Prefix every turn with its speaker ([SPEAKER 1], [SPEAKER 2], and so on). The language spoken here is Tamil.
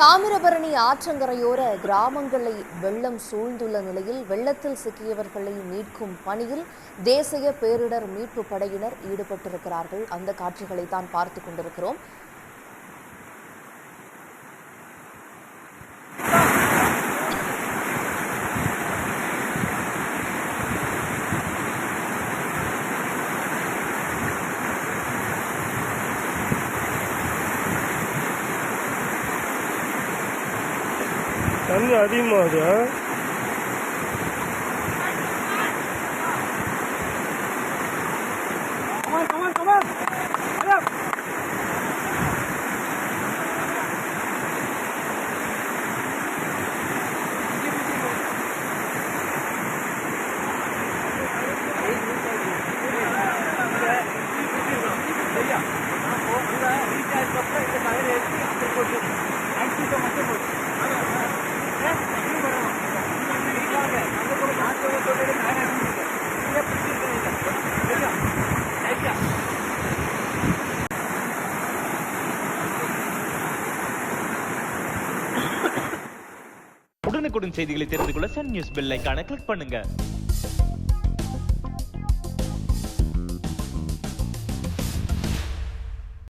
[SPEAKER 1] தாமிரபரணி ஆற்றங்கரையோர கிராமங்களை வெள்ளம் சூழ்ந்துள்ள நிலையில் வெள்ளத்தில் சிக்கியவர்களை மீட்கும் பணியில் தேசிய பேரிடர் மீட்பு படையினர் ஈடுபட்டிருக்கிறார்கள். அந்த காட்சிகளை தான் பார்த்து கொண்டிருக்கிறோம்.
[SPEAKER 2] Nhà đi.
[SPEAKER 3] உடனுக்குடன் செய்திகளை தெரிந்து கொள்ள சன் நியூஸ் பெல் ஐக்கான கிளிக் பண்ணுங்க.